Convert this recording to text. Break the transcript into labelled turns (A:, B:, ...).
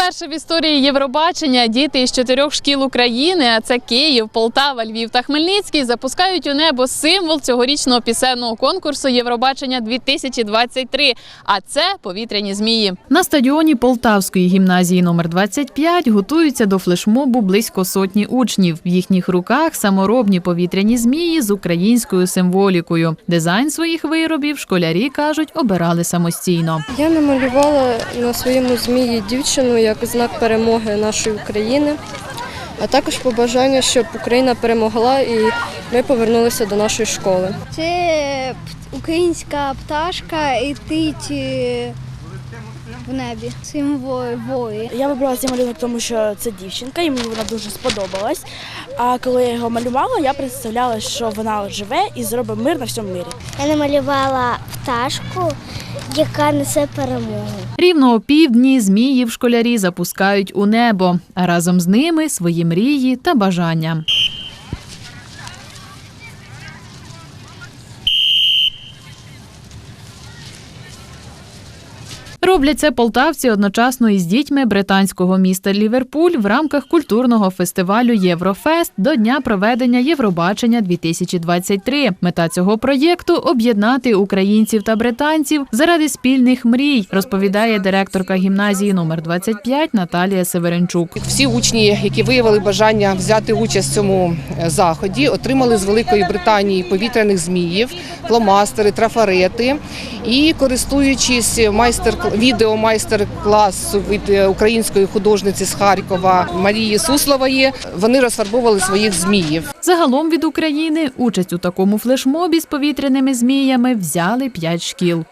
A: Вперше в історії Євробачення діти із чотирьох шкіл України, а це Київ, Полтава, Львів та Хмельницький, запускають у небо символ цьогорічного пісенного конкурсу Євробачення 2023. А це повітряні змії. На стадіоні Полтавської гімназії номер 25 готуються до флешмобу близько сотні учнів. В їхніх руках саморобні повітряні змії з українською символікою. Дизайн своїх виробів школярі кажуть, обирали самостійно.
B: Я намалювала на своєму змії дівчину як знак перемоги нашої України, а також побажання, щоб Україна перемогла і ми повернулися до нашої школи.
C: Це українська пташка і летить е, в небі. Символі.
D: Я вибрала цей малюнок, тому що це дівчинка, і мені вона дуже сподобалась. А коли я його малювала, я представляла, що вона живе і зробить мир на всьому мирі.
C: Я намалювала пташку, яка несе перемогу.
A: Рівно о півдні зміїв школярі запускають у небо, а разом з ними свої мрії та бажання. Роблять це полтавці одночасно із дітьми британського міста Ліверпуль в рамках культурного фестивалю Єврофест до дня проведення Євробачення 2023. Мета цього проєкту об'єднати українців та британців заради спільних мрій, розповідає директорка гімназії номер 25 Наталія Северенчук.
E: Всі учні, які виявили бажання взяти участь в цьому е, заході, отримали з Великої Британії повітряних зміїв, фломастери, трафарети. І користуючись майстер відео майстер-класу від е, української художниці з Харкова Марії Суслової, вони розфарбовували своїх зміїв.
A: Загалом від України участь у такому флешмобі з повітряними зміями взяли п'ять шкіл.